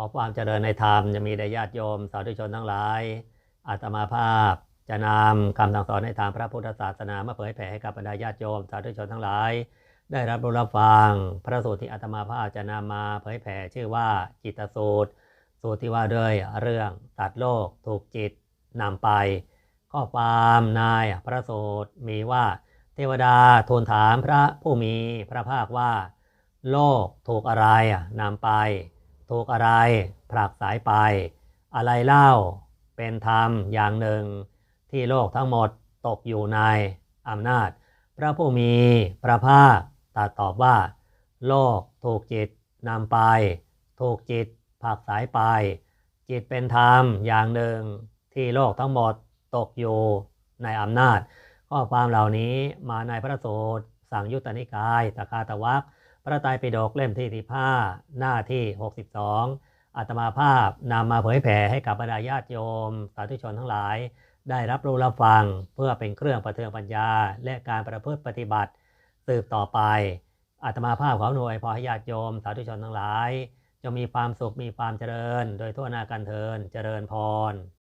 ขอความเจริญในธรรมจะมีแด่ญาติโยมสาธุชนทั้งหลาย อาตมาภาพ จะนำคำสั่งสอนในทางพระพุทธศาสนามาเผยแผ่ให้กับบรรดาญาติโยมสาธุชนทั้งหลาย ได้รับรู้รับฟังพระสูตรที่อาตมาภาพจะนำมาเผยแผ่ชื่อว่าจิตสูตร สูตรที่ว่าด้วยเรื่องตัดโลกถูกจิตนำไปข้อความนายพระสูตรมีว่า เทวดาทูลถามพระผู้มีพระภาคว่า โลกถูกอะไรนำไป ถูกอะไรผลักสายไป อะไรเล่าเป็นธรรมอย่างหนึ่ง ที่โลกทั้งหมดตกอยู่ในอำนาจ พระผู้มีพระภาคตรัสตอบว่า โลกถูกจิตนำไป ถูกจิตผลักสายไป จิตเป็นธรรมอย่างหนึ่ง ที่โลกทั้งหมดตกอยู่ในอำนาจ ข้อความเหล่านี้มาในพระสูตรสั่งยุตตนิกายตะคาตะวัก ระไตรปิฎกเล่มที่15หน้าที่ 62อาตมาภาพนำมาเผยแผ่ให้กับบรรดาญาติโยมสาธุชนทั้งหลาย ได้รับรู้รับฟังเพื่อเป็นเครื่องประเทืองปัญญา และการประพฤติปฏิบัติสืบต่อไปอาตมาภาพขอหน่วยพอให้ญาติโยมสาธุชนทั้งหลาย จะมีความสุขมีความเจริญ โดยทั่วหน้ากันเทินเจริญพร